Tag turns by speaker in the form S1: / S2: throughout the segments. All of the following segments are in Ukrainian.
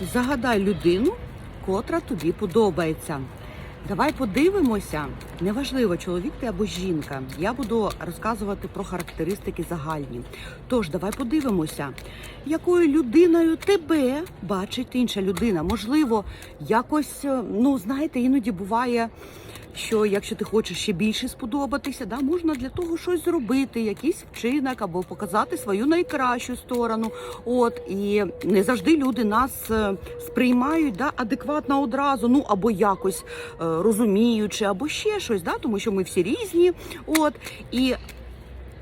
S1: Загадай людину, котра тобі подобається. Давай подивимося. Неважливо, чоловік ти або жінка. Я буду розказувати про характеристики загальні. Тож, давай подивимося, якою людиною тебе бачить інша людина. Можливо, якось, е, ну знаєте, іноді буває. Що якщо ти хочеш ще більше сподобатися, да, можна для того щось зробити, якийсь вчинок або показати свою найкращу сторону. От і не завжди люди нас е, сприймають да, адекватно одразу, ну або якось е, розуміючи, або ще щось, да, тому що ми всі різні. От і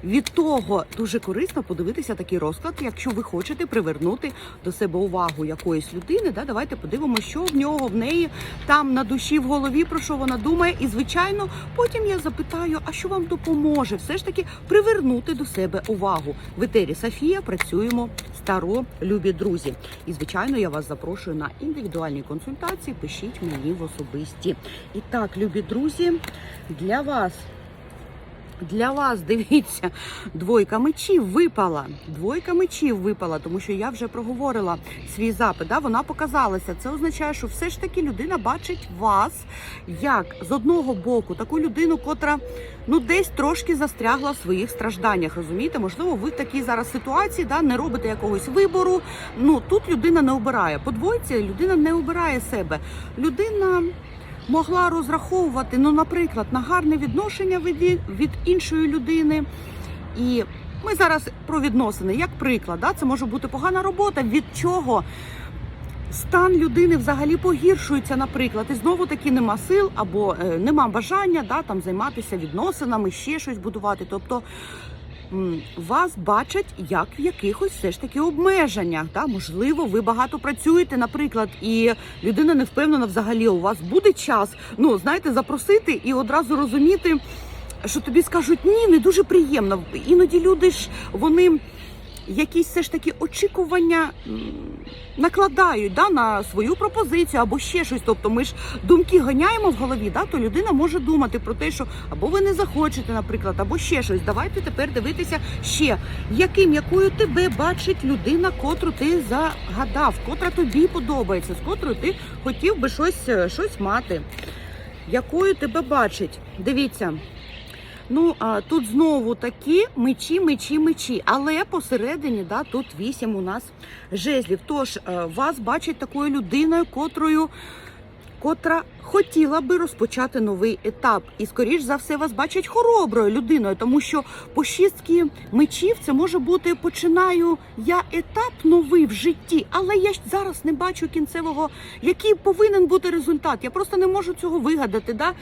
S1: від того дуже корисно подивитися такий розклад, якщо ви хочете привернути до себе увагу якоїсь людини. Да, давайте подивимося, що в нього в неї там на душі в голові, про що вона думає. І звичайно, потім я запитаю, а що вам допоможе все ж таки привернути до себе увагу. В етері Софія працюємо старо, любі друзі. І звичайно, я вас запрошую на індивідуальні консультації. Пишіть мені в особисті. І так, любі друзі, для вас. Для вас дивіться, двойка мечів випала. Двойка мечів випала, тому що я вже проговорила свій запит. Да? Вона показалася. Це означає, що все ж таки людина бачить вас як з одного боку таку людину, котра ну десь трошки застрягла в своїх стражданнях. Розумієте? Можливо, ви в такій зараз ситуації да, не робите якогось вибору. Ну тут людина не обирає. По двойці людина не обирає себе. Людина могла розраховувати, ну, наприклад, на гарне відношення від, від іншої людини. І ми зараз про відносини, як приклад, да? це може бути погана робота, від чого стан людини взагалі погіршується, наприклад, і знову таки нема сил або е, нема бажання да, там, займатися відносинами, ще щось будувати. Тобто вас бачать як в якихось все ж таки обмеженнях. Та Можливо, ви багато працюєте, наприклад, і людина не впевнена взагалі, у вас буде час, ну знаєте, запросити і одразу розуміти, що тобі скажуть ні, не дуже приємно. Іноді люди ж вони. Якісь все ж таки очікування накладають да, на свою пропозицію або ще щось. Тобто ми ж думки ганяємо в голові, да, то людина може думати про те, що або ви не захочете, наприклад, або ще щось. Давайте тепер дивитися ще, яким, якою тебе бачить людина, котру ти загадав, котра тобі подобається, з котрою ти хотів би щось, е, щось мати. Якою тебе бачить? Дивіться. Ну, а, тут знову такі мечі, мечі, мечі. Але посередині, да, тут вісім у нас жезлів. Тож е, вас бачить такою людиною, котрою. Котра хотіла би розпочати новий етап, і скоріш за все вас бачать хороброю людиною, тому що по шістки мечів це може бути починаю я етап новий в житті, але я зараз не бачу кінцевого, який повинен бути результат. Я просто не можу цього вигадати. Да?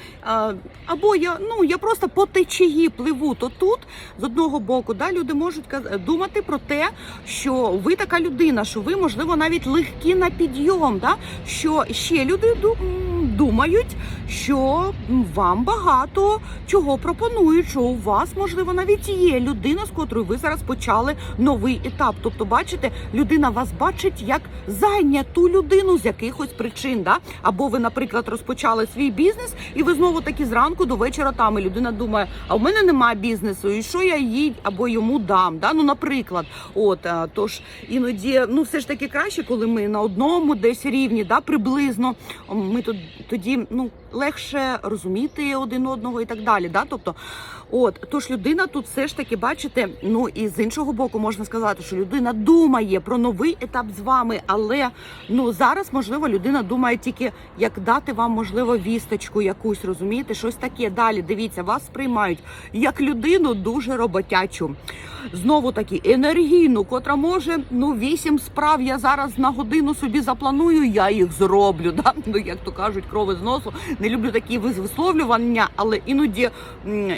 S1: Або я ну я просто по течії пливу. То тут з одного боку, да, люди можуть думати про те, що ви така людина, що ви можливо навіть легкі на підйом. Да? Що ще люди ду- м, думають, що вам багато чого пропонують, що у вас можливо навіть є людина, з котрою ви зараз почали новий етап. Тобто, бачите, людина вас бачить як зайняту людину з якихось причин. Да? Або ви, наприклад, розпочали свій бізнес, і ви знову таки зранку до вечора там. І людина думає, а в мене немає бізнесу, і що я їй або йому дам. Да? Ну, наприклад, от а, тож іноді, ну все ж таки краще, коли ми на одному десь рівні, да, приблизно ми тут тоді ну легше розуміти один одного і так далі. Да? Тобто, от тож людина тут все ж таки бачите, ну і з іншого боку можна сказати, що людина думає про новий етап з вами, але ну зараз можливо людина думає тільки як дати вам можливо вісточку якусь, розумієте, щось таке. Далі дивіться, вас сприймають як людину дуже роботячу. Знову таки енергійну, котра може ну вісім справ. Я зараз на годину собі запланую, я їх зроблю. Да? Ну як то кажуть, крови з носу. Не люблю такі вис- висловлювання, але іноді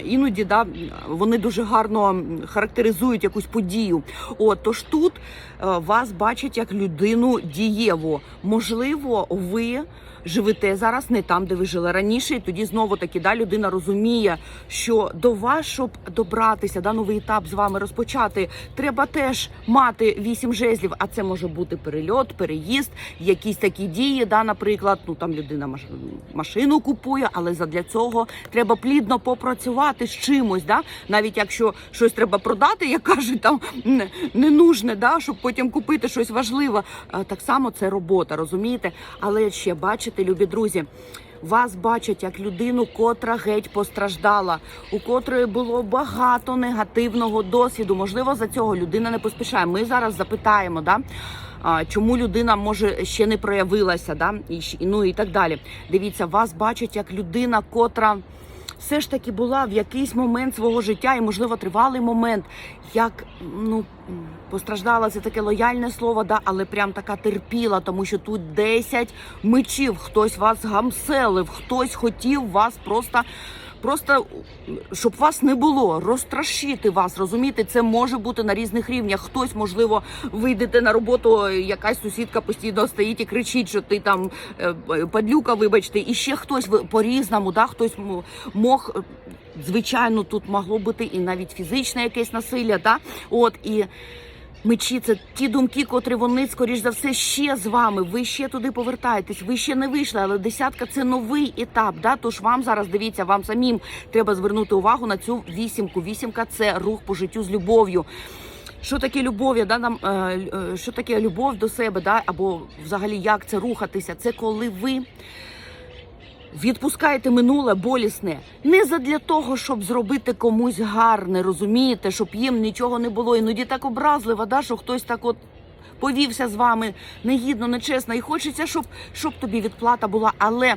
S1: іноді да, вони дуже гарно характеризують якусь подію. От тож тут е, вас бачать як людину дієву. Можливо, ви. Живете зараз не там, де ви жили раніше, і тоді знову таки да, людина розуміє, що до вас, щоб добратися, да, новий етап з вами розпочати, треба теж мати вісім жезлів. А це може бути перельот, переїзд, якісь такі дії. Да, наприклад, ну там людина маш- машину машину купує, але задля цього треба плідно попрацювати з чимось. Да? Навіть якщо щось треба продати, як кажуть, там не, не да? щоб потім купити щось важливе. Так само це робота, розумієте? Але ще бачите, любі друзі. Вас бачать як людину, котра геть постраждала, у котрої було багато негативного досвіду. Можливо, за цього людина не поспішає. Ми зараз запитаємо, да? Чому людина може ще не проявилася, да? і, ну і так далі. Дивіться, вас бачать як людина, котра все ж таки була в якийсь момент свого життя, і можливо тривалий момент, як ну постраждала це таке лояльне слово, да, але прям така терпіла, тому що тут 10 мечів. Хтось вас гамселив, хтось хотів вас просто. Просто щоб вас не було, розстрашити вас, розумієте, це може бути на різних рівнях. Хтось, можливо, вийдете на роботу, якась сусідка постійно стоїть і кричить, що ти там е, падлюка, вибачте, і ще хтось ви- по-різному, да, хтось мог. е, Звичайно, тут могло бути і навіть фізичне якесь насилля, да? От і Мечі це ті думки, котрі вони, скоріш за все, ще з вами. Ви ще туди повертаєтесь, ви ще не вийшли, але десятка це новий етап. Да? Тож вам зараз дивіться, вам самим треба звернути увагу на цю вісімку. Вісімка це рух по життю з любов'ю. Що таке любов? Да, нам, е, е, що таке любов до себе, да? або взагалі як це рухатися? Це коли ви Відпускайте минуле болісне не задля того, щоб зробити комусь гарне, розумієте, щоб їм нічого не було. Іноді так образливо, да, що хтось так от повівся з вами негідно, нечесно, і хочеться, щоб, щоб тобі відплата була. Але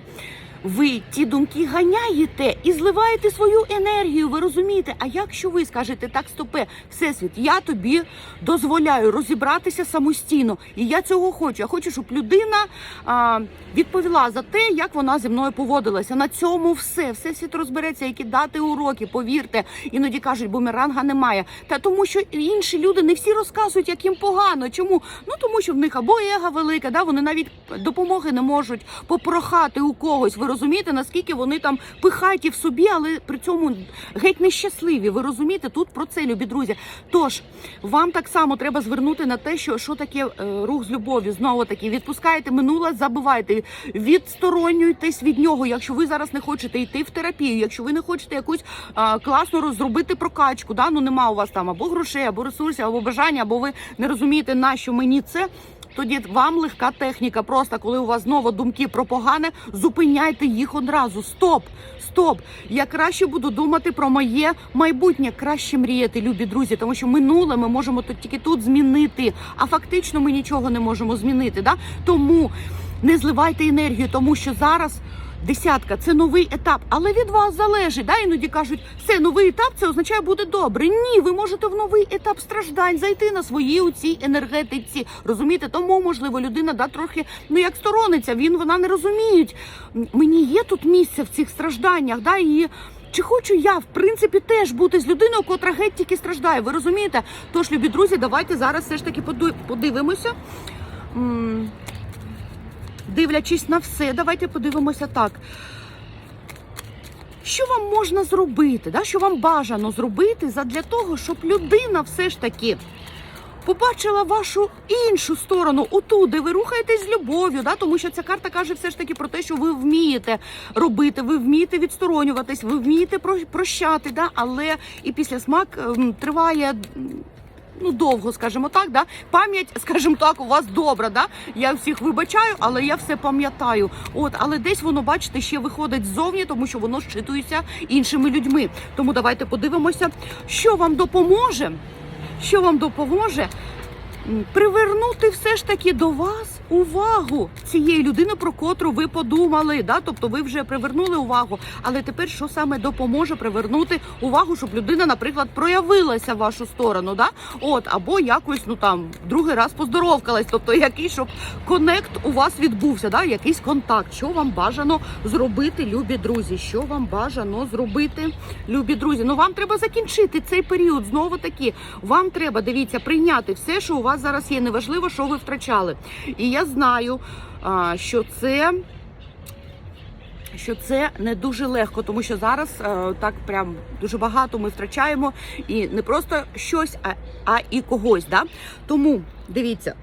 S1: ви ті думки ганяєте і зливаєте свою енергію. Ви розумієте? А якщо ви скажете так, стопе, всесвіт, я тобі дозволяю розібратися самостійно, і я цього хочу. Я хочу, щоб людина а, відповіла за те, як вона зі мною поводилася. На цьому все. Всесвіт розбереться, які дати уроки. Повірте, іноді кажуть, бумеранга немає. Та тому, що інші люди не всі розказують, як їм погано. Чому? Ну тому, що в них або его велике, да вони навіть допомоги не можуть попрохати у когось. Ви розумієте, наскільки вони там пихаті в собі, але при цьому геть нещасливі. Ви розумієте, тут про це, любі друзі. Тож вам так само треба звернути на те, що, що таке е, рух з любов'ю. Знову таки відпускаєте минуле, забивайте, відсторонюйтесь від нього. Якщо ви зараз не хочете йти в терапію, якщо ви не хочете якусь а, класно розробити прокачку, да ну нема у вас там або грошей, або ресурсів, або бажання, або ви не розумієте, на що мені це. Тоді вам легка техніка. Просто коли у вас знову думки про погане, зупиняйте їх одразу. Стоп, стоп. Я краще буду думати про моє майбутнє, краще мріяти, любі друзі, тому що минуле ми можемо тут тільки тут змінити, а фактично ми нічого не можемо змінити. Да? Тому не зливайте енергію, тому що зараз. Десятка це новий етап, але від вас залежить. Да? Іноді кажуть, все новий етап це означає буде добре. Ні, ви можете в новий етап страждань зайти на своїй у цій енергетиці. Розумієте, тому можливо людина да трохи ну як сторониться. Він вона не розуміють. Мені є тут місце в цих стражданнях, да і. Чи хочу я в принципі теж бути з людиною, котра геть тільки страждає? Ви розумієте? Тож, любі друзі, давайте зараз все ж таки подивимося. Дивлячись на все, давайте подивимося так. Що вам можна зробити? Да? Що вам бажано зробити задля того, щоб людина все ж таки побачила вашу іншу сторону, оту, де ви рухаєтесь з любов'ю, да? тому що ця карта каже все ж таки про те, що ви вмієте робити, ви вмієте відсторонюватись, ви вмієте прощати, да? але і після смак ем, триває. Ну, довго, скажімо так, да? пам'ять, скажімо так, у вас добра. Да? Я всіх вибачаю, але я все пам'ятаю. От, але десь воно, бачите, ще виходить ззовні, тому що воно щитується іншими людьми. Тому давайте подивимося, що вам допоможе, що вам допоможе привернути все ж таки до вас увагу цієї людини, про котру ви подумали. Да? Тобто ви вже привернули увагу. Але тепер що саме допоможе привернути увагу, щоб людина, наприклад, проявилася в вашу сторону, да? От, або якось ну там другий раз поздоровкалась, тобто якийсь, щоб конект у вас відбувся, да? якийсь контакт. Що вам бажано зробити, любі друзі? Що вам бажано зробити, любі друзі? Ну вам треба закінчити цей період. Знову таки, вам треба дивіться прийняти все, що у вас зараз є. Неважливо, що ви втрачали. І я знаю, що це. Що це не дуже легко, тому що зараз так прям дуже багато ми втрачаємо і не просто щось, а, а і когось. Да? Тому дивіться,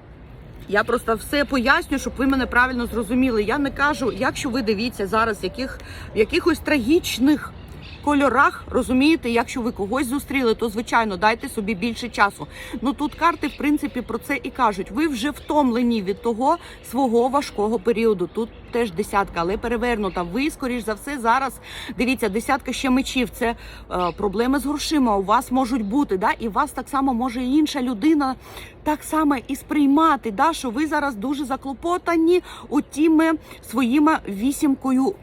S1: Я просто все поясню, щоб ви мене правильно зрозуміли. Я не кажу, якщо ви дивіться зараз, яких в якихось трагічних кольорах, розумієте, якщо ви когось зустріли, то звичайно дайте собі більше часу. Ну тут карти, в принципі, про це і кажуть. Ви вже втомлені від того свого важкого періоду. Тут теж десятка, але перевернута. Ви, скоріш за все, зараз дивіться, десятка ще мечів. Це е, проблеми з грошима. У вас можуть бути, да, і вас так само може інша людина так само і сприймати. Да, що ви зараз дуже заклопотані у тіми своїми вісімкою.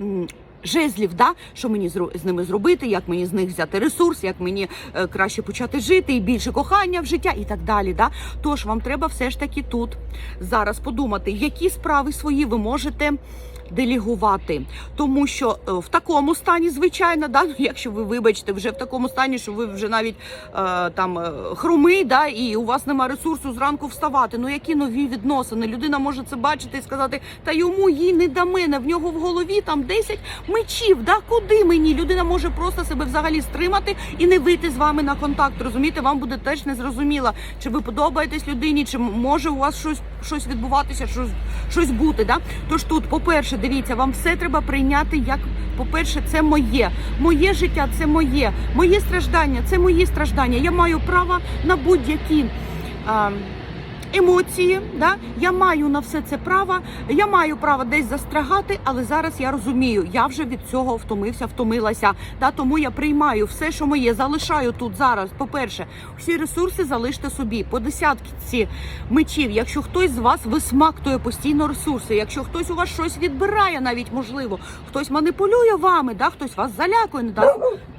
S1: Жезлів, да, що мені з ними зробити, як мені з них взяти ресурс, як мені е, краще почати жити, і більше кохання в життя, і так далі. Да? Тож вам треба все ж таки тут зараз подумати, які справи свої ви можете делегувати. Тому що е, в такому стані, звичайно, да, ну, якщо ви вибачте, вже в такому стані, що ви вже навіть е, там е, хромий, да, і у вас немає ресурсу зранку вставати. Ну які нові відносини? Людина може це бачити і сказати, та йому їй не до мене. В нього в голові там 10 мечів. Да, куди мені? Людина може просто себе взагалі стримати і не вийти з вами на контакт. Розумієте, вам буде теж незрозуміло, чи ви подобаєтесь людині, чи може у вас щось щось відбуватися, щось щось бути. Да? Тож тут, по-перше, дивіться, вам все треба прийняти як. По-перше, це моє, моє життя це моє, моє страждання, це мої страждання. Я маю право на будь-які. Емоції, да я маю на все це право. Я маю право десь застрягати, але зараз я розумію, я вже від цього втомився, втомилася. Да, тому я приймаю все, що моє, залишаю тут зараз. По-перше, всі ресурси залиште собі. По десятці мечів. Якщо хтось з вас висмактує постійно ресурси, якщо хтось у вас щось відбирає, навіть можливо, хтось маніпулює вами, да, хтось вас залякує.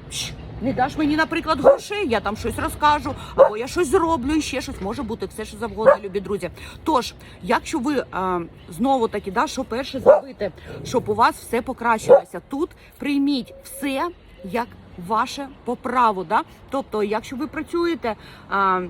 S1: Чш, Не даш мені, наприклад, грошей, я там щось розкажу, або я щось зроблю, і ще щось може бути, все що завгодно, любі друзі. Тож, якщо ви а, знову таки, да, що перше зробити, щоб у вас все покращилося, тут прийміть все як ваше по праву. Да? Тобто, якщо ви працюєте. А,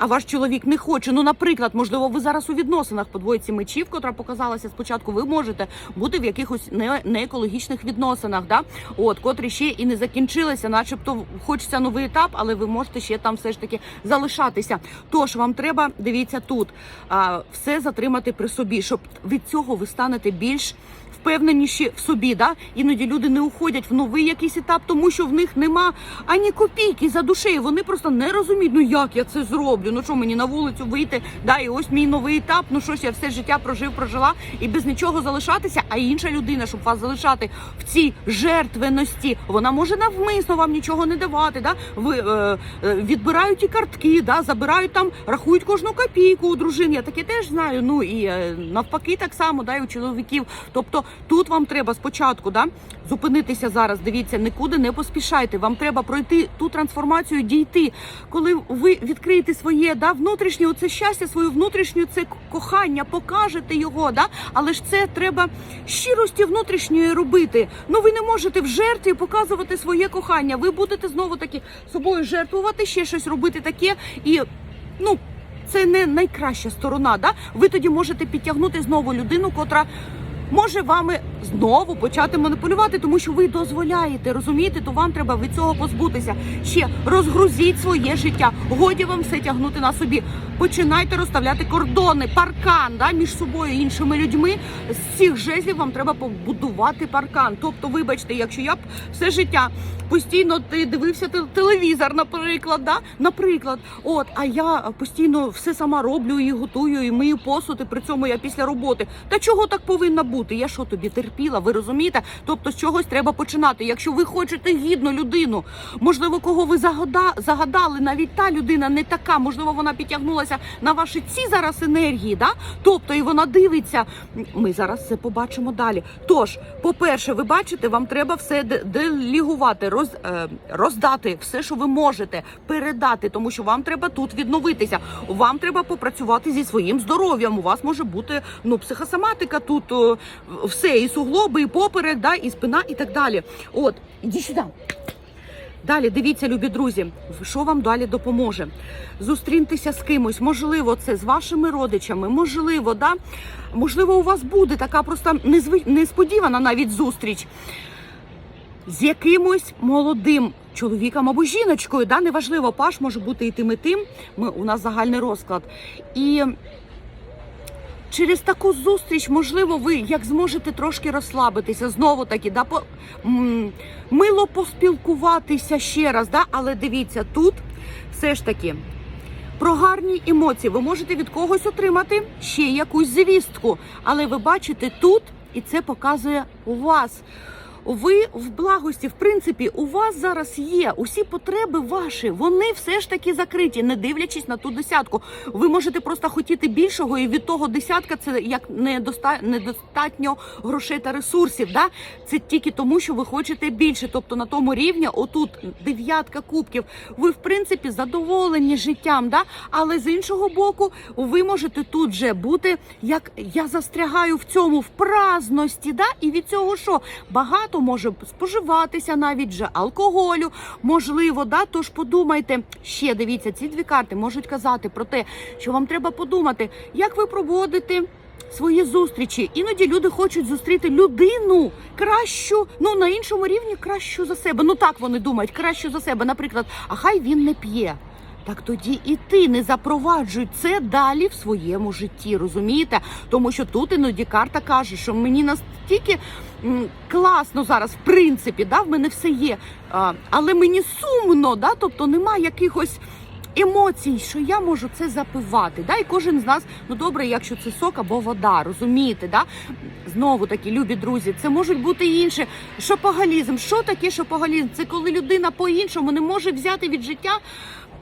S1: а ваш чоловік не хоче. Ну, наприклад, можливо, ви зараз у відносинах по двойці мечів, котра показалася спочатку. Ви можете бути в якихось не, неекологічних відносинах, да? от котрі ще і не закінчилися, начебто хочеться новий етап, але ви можете ще там все ж таки залишатися. Тож вам треба дивіться тут а, все затримати при собі, щоб від цього ви станете більш впевненіші в собі. Да? Іноді люди не уходять в новий якийсь етап, тому що в них нема ані копійки за душею. Вони просто не розуміють, ну як я це зроблю. Ну що мені на вулицю вийти? Да, і ось мій новий етап. Ну що ж я все життя прожив, прожила і без нічого залишатися. А інша людина, щоб вас залишати в цій жертвеності, вона може навмисно вам нічого не давати. Да? Ви е, е, відбирають ті картки, да, забирають там, рахують кожну копійку у дружин. Я таке теж знаю. Ну і е, навпаки, так само да, і у чоловіків. Тобто тут вам треба спочатку да, зупинитися зараз. Дивіться, нікуди не поспішайте. Вам треба пройти ту трансформацію, дійти. Коли ви відкриєте своє да, внутрішнє оце щастя, свою внутрішню це кохання, покажете його. Да? Але ж це треба щирості внутрішньої робити. Ну ви не можете в жертві показувати своє кохання. Ви будете знову таки собою жертвувати, ще щось робити таке і ну. Це не найкраща сторона. Да? Ви тоді можете підтягнути знову людину, котра може вами знову почати маніпулювати, тому що ви дозволяєте, розумієте, то вам треба від цього позбутися. Ще розгрузіть своє життя. Годі вам все тягнути на собі. Починайте розставляти кордони, паркан да, між собою і іншими людьми. З цих жезлів вам треба побудувати паркан. Тобто, вибачте, якщо я б все життя постійно ти дивився телевізор, наприклад, да? наприклад, от, а я постійно все сама роблю і готую, і мию посуд, і при цьому я після роботи. Та чого так повинна бути? Я що тобі терпіла? Ви розумієте? Тобто з чогось треба починати. Якщо ви хочете гідну людину, можливо, кого ви загадали, навіть та людина не така, можливо, вона підтягнулася на ваші ці зараз енергії, да? тобто і вона дивиться. Ми зараз це побачимо далі. Тож, по-перше, ви бачите, вам треба все де- делегувати, роз, е, роздати все, що ви можете, передати, тому що вам треба тут відновитися. Вам треба попрацювати зі своїм здоров'ям. У вас може бути ну психосоматика тут о, все, і суглоби, і поперек, да, і спина, і так далі. От, іди сюди. Далі дивіться, любі друзі, що вам далі допоможе. Зустріньтеся з кимось, можливо, це з вашими родичами, можливо, да? можливо, у вас буде така просто несподівана навіть зустріч з якимось молодим чоловіком або жіночкою. Да? Неважливо, паш може бути і тим, і тим. Ми, у нас загальний розклад. І через таку зустріч, можливо, ви як зможете трошки розслабитися, знову таки, да, по, мило поспілкуватися ще раз, да, але дивіться, тут все ж таки. Про гарні емоції ви можете від когось отримати ще якусь звістку, але ви бачите тут, і це показує вас. Ви в благості, в принципі, у вас зараз є усі потреби ваші, вони все ж таки закриті, не дивлячись на ту десятку. Ви можете просто хотіти більшого, і від того десятка це як недоста... недостатньо грошей та ресурсів. Да? Це тільки тому, що ви хочете більше. Тобто на тому рівні, отут дев'ятка кубків, ви в принципі задоволені життям. Да? Але з іншого боку, ви можете тут же бути, як я застрягаю в цьому в праздності. Да? І від цього що багато може споживатися навіть вже алкоголю, можливо, да. Тож подумайте ще дивіться, ці дві карти можуть казати про те, що вам треба подумати, як ви проводите. Свої зустрічі іноді люди хочуть зустріти людину кращу, ну на іншому рівні кращу за себе. Ну так вони думають, кращу за себе. Наприклад, а хай він не п'є. Так тоді і ти не запроваджуй це далі в своєму житті, розумієте? Тому що тут іноді карта каже, що мені настільки класно зараз, в принципі, да, в мене все є, але мені сумно, да, тобто немає якихось. Емоцій, що я можу це запивати, да, і кожен з нас, ну добре, якщо це сок або вода, розумієте, да? Знову таки, любі друзі, це можуть бути і інше. Шопоголізм. Що таке шопоголізм? Це коли людина по-іншому не може взяти від життя.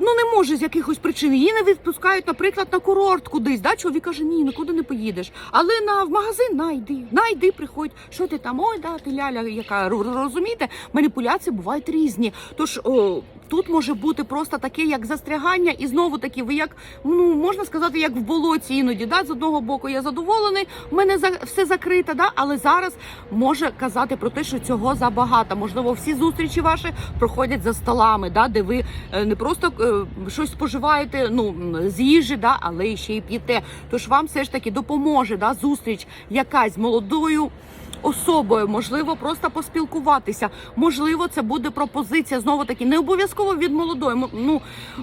S1: Ну не може з якихось причин. Її не відпускають, наприклад, на курорт кудись. Да? Чоловік каже, ні, нікуди не поїдеш. Але на в магазин найди, найди, приходь. Що ти там? Ой, да, ти ляля, яка розумієте, маніпуляції бувають різні. Тож о, тут може бути просто таке, як застрягання, і знову таки, ви як ну можна сказати, як в болоті іноді. Да? З одного боку я задоволений, в мене за все закрите, да? але зараз може казати про те, що цього забагато. Можливо, всі зустрічі ваші проходять за столами, да? де ви е, не просто е, щось споживаєте ну з їжі, да? але ще й п'єте. Тож вам все ж таки допоможе да? зустріч якась молодою. Особою, можливо, просто поспілкуватися. Можливо, це буде пропозиція знову таки не обов'язково від молодої. Ну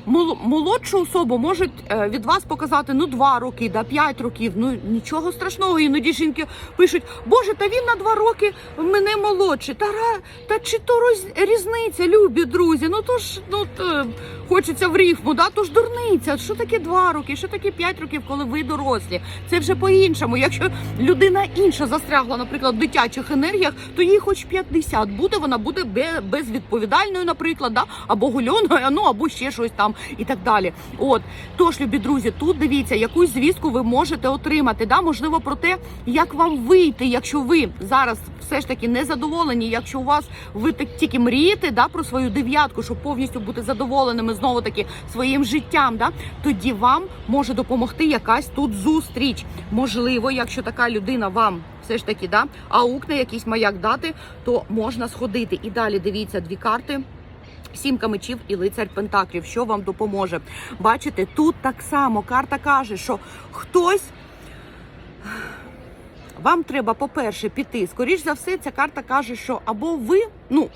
S1: мол- молодшу особу можуть е, від вас показати ну два роки, да п'ять років. Ну нічого страшного. Іноді жінки пишуть: Боже, та він на два роки мене молодший. Та та чи то роз... різниця, любі друзі? Ну то ж ну т- хочеться в рифму, да то ж дурниця. Що таке два роки? Що таке п'ять років, коли ви дорослі? Це вже по-іншому. Якщо людина інша застрягла, наприклад, в дитячих енергіях, то їй хоч 50 буде, вона буде безвідповідальною, наприклад, да? або гульоною, ну або ще щось там і так далі. От тож, любі друзі, тут дивіться, якусь звістку ви можете отримати. Да? Можливо, про те, як вам вийти, якщо ви зараз все ж таки не задоволені, якщо у вас ви так тільки мрієте да, про свою дев'ятку, щоб повністю бути задоволеними знову таки своїм життям, да, тоді вам може допомогти якась тут зустріч. Можливо, якщо така людина вам все ж таки да, аукне якийсь маяк дати, то можна сходити. І далі дивіться дві карти. Сімка мечів і лицар Пентаклів, що вам допоможе. Бачите, тут так само карта каже, що хтось вам треба, по-перше, піти. Скоріш за все, ця карта каже, що або ви, ну.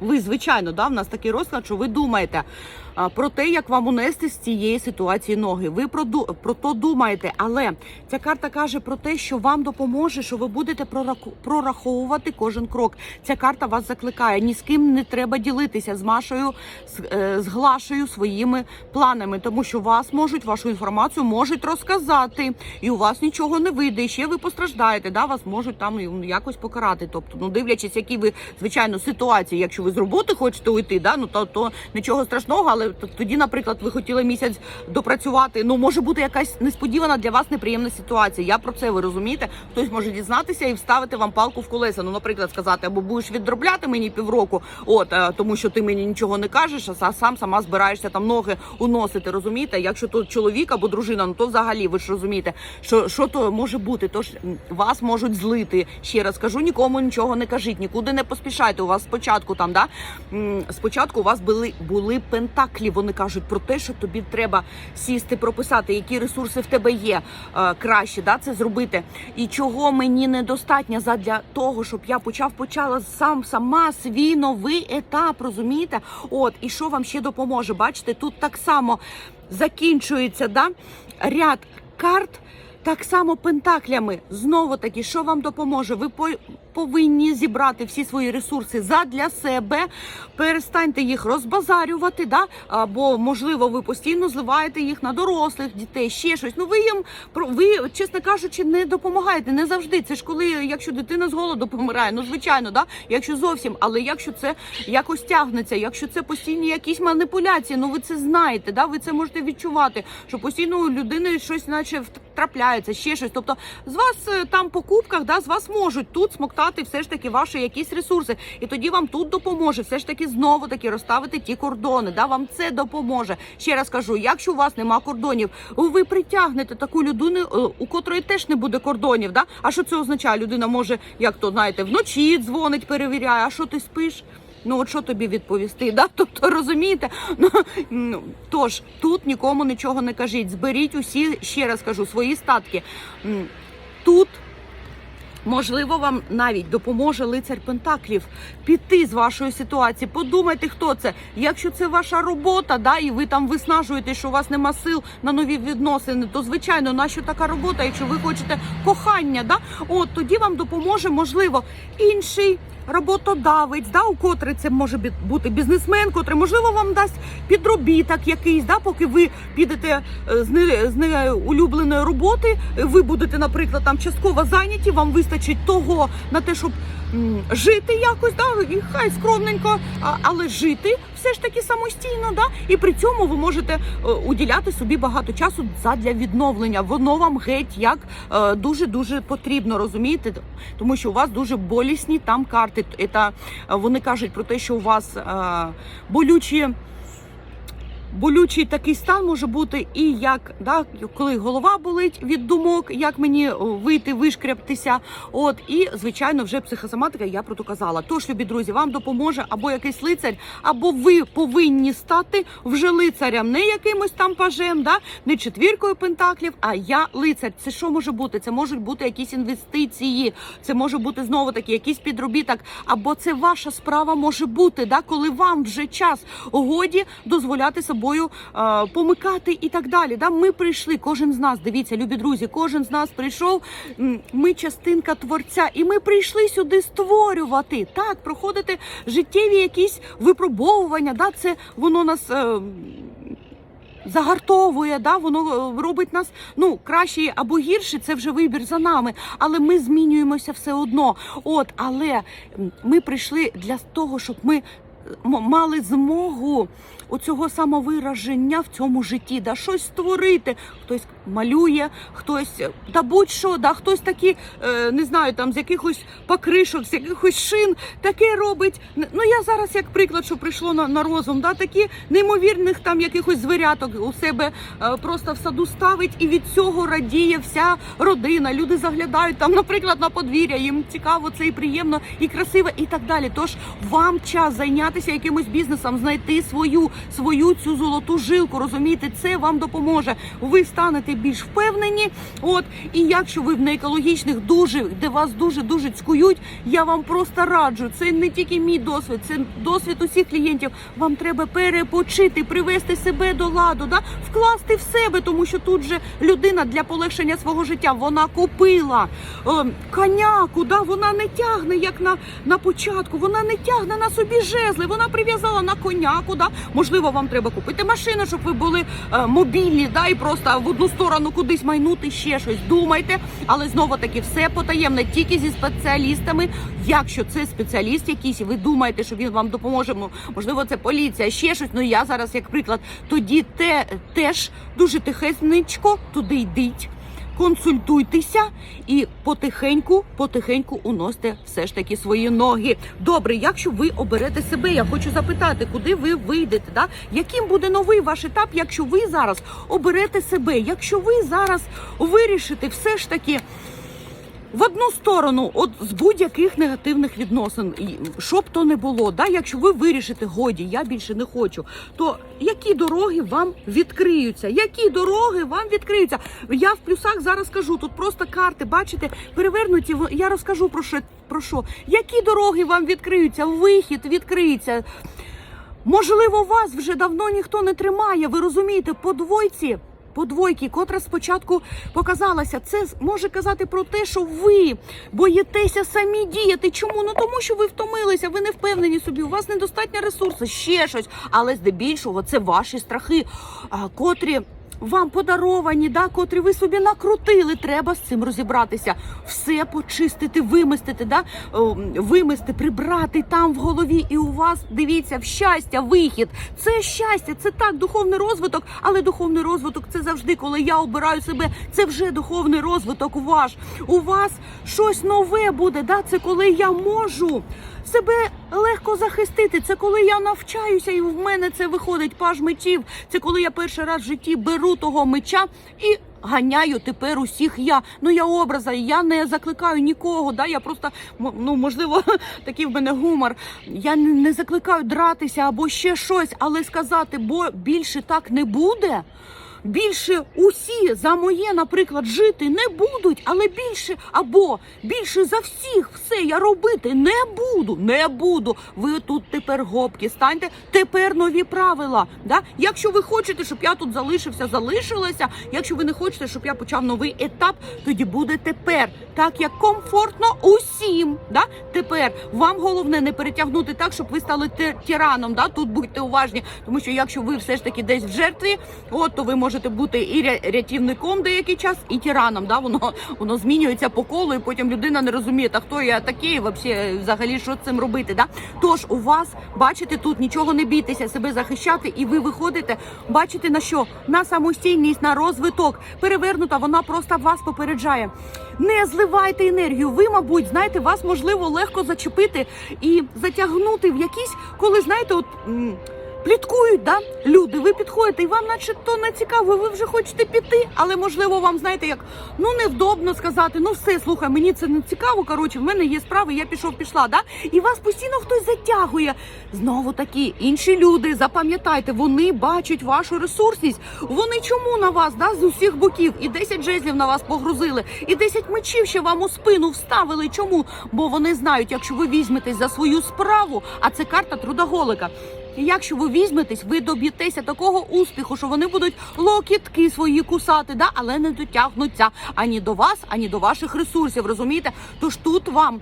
S1: Ви, звичайно, да, в нас такий розклад, що ви думаєте про те, як вам унести з цієї ситуації ноги. Ви про, про то думаєте, але ця карта каже про те, що вам допоможе, що ви будете прораховувати кожен крок. Ця карта вас закликає. Ні з ким не треба ділитися з Машою, з, е, з Глашею своїми планами, тому що вас можуть вашу інформацію можуть розказати, і у вас нічого не вийде. І ще ви постраждаєте. Да, вас можуть там якось покарати. Тобто, ну дивлячись, які ви звичайно ситуації, якщо ви з роботи хочете уйти, да, ну то, то нічого страшного, але т- тоді, наприклад, ви хотіли місяць допрацювати. Ну може бути якась несподівана для вас неприємна ситуація. Я про це ви розумієте? Хтось може дізнатися і вставити вам палку в колеса. Ну, наприклад, сказати, або будеш відробляти мені півроку, от е, тому що ти мені нічого не кажеш, а са- сам сама збираєшся там ноги уносити. Розумієте? Якщо то чоловік або дружина, ну то взагалі ви ж розумієте, що, що то може бути. Тож вас можуть злити. Ще раз кажу, нікому нічого не кажіть, нікуди не поспішайте. У вас спочатку там, да спочатку у вас були були пентаклі. Вони кажуть про те, що тобі треба сісти, прописати, які ресурси в тебе є е, краще, да, це зробити. І чого мені недостатньо задля того, щоб я почав почала сам сама свій новий етап, розумієте? От і що вам ще допоможе? Бачите, тут так само закінчується да, ряд карт. Так само пентаклями. Знову таки, що вам допоможе? Ви по- повинні зібрати всі свої ресурси задля себе. Перестаньте їх розбазарювати, да? або можливо, ви постійно зливаєте їх на дорослих дітей, ще щось. Ну ви їм ви, чесно кажучи, не допомагаєте. Не завжди. Це ж коли, якщо дитина з голоду помирає, ну звичайно, да? якщо зовсім, але якщо це якось тягнеться, якщо це постійні якісь маніпуляції, ну ви це знаєте, да? ви це можете відчувати, що постійно у людини щось, наче трапляється, ще щось. Тобто з вас е, там по кубках, да, з вас можуть тут смоктати все ж таки ваші якісь ресурси, і тоді вам тут допоможе все ж таки знову таки розставити ті кордони. Да, вам це допоможе. Ще раз кажу, якщо у вас нема кордонів, ви притягнете таку людину, е, у котрої теж не буде кордонів. Да? А що це означає? Людина може, як то знаєте, вночі дзвонить, перевіряє, а що ти спиш? Ну, от що тобі відповісти? Да? Тобто розумієте? Ну тож тут нікому нічого не кажіть. Зберіть усі, ще раз кажу, свої статки. Тут Можливо, вам навіть допоможе лицар Пентаклів піти з вашої ситуації. Подумайте, хто це. Якщо це ваша робота, да, і ви там виснажуєте, що у вас нема сил на нові відносини, то звичайно, нащо така робота, якщо ви хочете кохання, да, от тоді вам допоможе, можливо, інший роботодавець, да, у котре це може бути бізнесмен, котрий можливо вам дасть підробіток якийсь, да, поки ви підете е, з не з неулюбленої роботи. Ви будете, наприклад, там частково зайняті. Вам вистачить того на те, щоб м, жити якось, да, і хай скромненько, але жити все ж таки самостійно, да, і при цьому ви можете е, уділяти собі багато часу задля відновлення. Воно вам геть як дуже дуже потрібно, розумієте? Тому що у вас дуже болісні там карти. Це, вони кажуть про те, що у вас е, болючі. Болючий такий стан може бути і як да, коли голова болить від думок, як мені вийти, вишкряптися. От і звичайно, вже психосоматика, я про то казала. Тож, любі друзі, вам допоможе або якийсь лицар, або ви повинні стати вже лицарем, не якимось там пажем, да, не четвіркою пентаклів, а я лицар. Це що може бути? Це можуть бути якісь інвестиції, це може бути знову таки якийсь підробіток, або це ваша справа може бути, да, коли вам вже час годі дозволяти собою е, помикати і так далі. Да? Ми прийшли, кожен з нас, дивіться, любі друзі, кожен з нас прийшов. Ми частинка творця, і ми прийшли сюди створювати, так, проходити життєві якісь випробовування. Да? Це воно нас. Е, Загартовує, да, воно е, робить нас ну краще або гірше, це вже вибір за нами. Але ми змінюємося все одно. От, але ми прийшли для того, щоб ми мали змогу оцього самовираження в цьому житті, да щось створити. Хтось малює, хтось е, та будь-що, да хтось такі, е, не знаю, там з якихось покришок, з якихось шин таке робить. Ну я зараз як приклад, що прийшло на, на розум, да такі неймовірних там якихось звіряток у себе е, просто в саду ставить, і від цього радіє вся родина. Люди заглядають там, наприклад, на подвір'я. Їм цікаво, це і приємно, і красиво, і так далі. Тож вам час зайнятися якимось бізнесом, знайти свою свою цю золоту жилку. Розумієте, це вам допоможе. Ви станете більш впевнені. От і якщо ви в неекологічних дуже, де вас дуже дуже цькують, я вам просто раджу. Це не тільки мій досвід, це досвід усіх клієнтів. Вам треба перепочити, привести себе до ладу, да? вкласти в себе, тому що тут же людина для полегшення свого життя вона купила е, коняку, да? вона не тягне як на, на початку, вона не тягне на собі жезли, вона прив'язала на коняку. Да? Можливо, вам треба купити машину, щоб ви були е, мобільні, да? і просто в одну сторону кудись майнути, ще щось. Думайте, але знову таки все потаємне, тільки зі спеціалістами. Якщо це спеціаліст якийсь, і ви думаєте, що він вам допоможе, можливо, це поліція, ще щось. Ну я зараз, як приклад, тоді те теж дуже тихесничко туди йдіть. Консультуйтеся і потихеньку, потихеньку уносьте все ж таки свої ноги. Добре, якщо ви оберете себе, я хочу запитати, куди ви вийдете? Да? Яким буде новий ваш етап, якщо ви зараз оберете себе? Якщо ви зараз вирішите все ж таки в одну сторону, от з будь-яких негативних відносин, і що б то не було, да, якщо ви вирішите, годі, я більше не хочу, то які дороги вам відкриються? Які дороги вам відкриються? Я в плюсах зараз кажу, тут просто карти, бачите, перевернуті. Я розкажу про що, про що. Які дороги вам відкриються? Вихід відкриється. Можливо, вас вже давно ніхто не тримає. Ви розумієте, по двойці по двойки, котра спочатку показалася. Це може казати про те, що ви боїтеся самі діяти. Чому? Ну тому що ви втомилися, ви не впевнені собі, у вас недостатньо ресурсу, ще щось. Але здебільшого це ваші страхи, котрі. Вам подаровані, да, котрі ви собі накрутили. Треба з цим розібратися. Все почистити, вимістити, да, о, вимести, прибрати там в голові. І у вас дивіться в щастя, вихід. Це щастя, це так, духовний розвиток, але духовний розвиток це завжди, коли я обираю себе. Це вже духовний розвиток ваш. У вас щось нове буде. Да? Це коли я можу себе легко захистити. Це коли я навчаюся, і в мене це виходить паж мечів. Це коли я перший раз в житті беру того меча і. Ганяю тепер усіх я. Ну я образа, я не закликаю нікого. Да? Я просто ну можливо такий в мене гумор. Я не, закликаю дратися або ще щось, але сказати, бо більше так не буде. Більше усі за моє, наприклад, жити не будуть, але більше або більше за всіх все я робити не буду. Не буду. Ви тут тепер гопки. Станьте тепер нові правила. Да? Якщо ви хочете, щоб я тут залишився, залишилася. Якщо ви не хочете, щоб я почав новий етап, тоді буде тепер, так як комфортно усім. Да? Тепер вам головне не перетягнути так, щоб ви стали ти- тираном. Да? Тут будьте уважні, тому що якщо ви все ж таки десь в жертві, от то ви можете бути і рятівником деякий час, і тираном. Да? Воно воно змінюється по колу, і потім людина не розуміє, та хто я такий, вообще, взагалі, що з цим робити. Да? Тож у вас бачите тут нічого не бійтеся, себе захищати, і ви виходите, бачите на що? На самостійність, на розвиток. Перевернута, вона просто вас попереджає. Не зливайте енергію. Ви, мабуть, знаєте, вас можливо легко зачепити і затягнути в якісь, коли знаєте, от. Пліткують, да? люди, ви підходите, і вам, наче то не цікаво, ви вже хочете піти, але можливо вам знаєте, як ну невдобно сказати, ну все, слухай, мені це не цікаво. Коротше, в мене є справи, я пішов, пішла. Да? І вас постійно хтось затягує. Знову такі інші люди, запам'ятайте, вони бачать вашу ресурсність. Вони чому на вас, да, з усіх боків, і 10 жезлів на вас погрузили, і 10 мечів ще вам у спину вставили. Чому? Бо вони знають, якщо ви візьметесь за свою справу, а це карта трудоголика. І Якщо ви візьметесь, ви доб'єтеся такого успіху, що вони будуть локітки свої кусати, да, але не дотягнуться ані до вас, ані до ваших ресурсів. Розумієте? Тож тут вам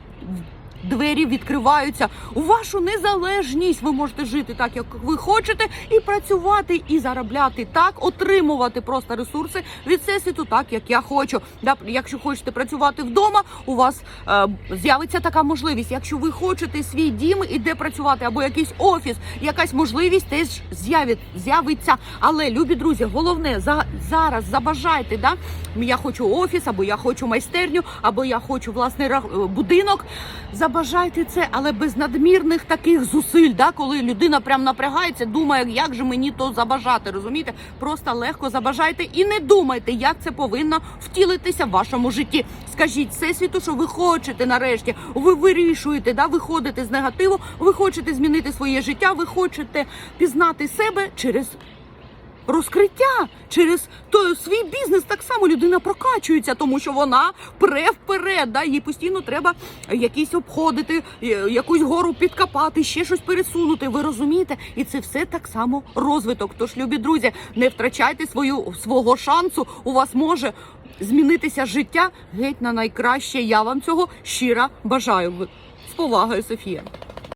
S1: двері відкриваються у вашу незалежність. Ви можете жити так, як ви хочете, і працювати, і заробляти так, отримувати просто ресурси від всесвіту, так як я хочу. Якщо хочете працювати вдома, у вас е, з'явиться така можливість. Якщо ви хочете свій дім і де працювати, або якийсь офіс, якась можливість теж з'явиться. Але любі друзі, головне за зараз забажайте. Да? Я хочу офіс, або я хочу майстерню, або я хочу власний е, будинок. Забажайте це, але без надмірних таких зусиль, да? коли людина прям напрягається, думає, як же мені то забажати. Розумієте? Просто легко забажайте і не думайте, як це повинно втілитися в вашому житті. Скажіть всесвіту, що ви хочете нарешті. Ви вирішуєте, да? виходите з негативу, ви хочете змінити своє життя, ви хочете пізнати себе через розкриття через то свій бізнес так само людина прокачується, тому що вона пре вперед. Да? Їй постійно треба якісь обходити, е, якусь гору підкопати, ще щось пересунути. Ви розумієте? І це все так само розвиток. Тож, любі друзі, не втрачайте свою свого шансу. У вас може змінитися життя геть на найкраще. Я вам цього щиро бажаю. З повагою, Софія.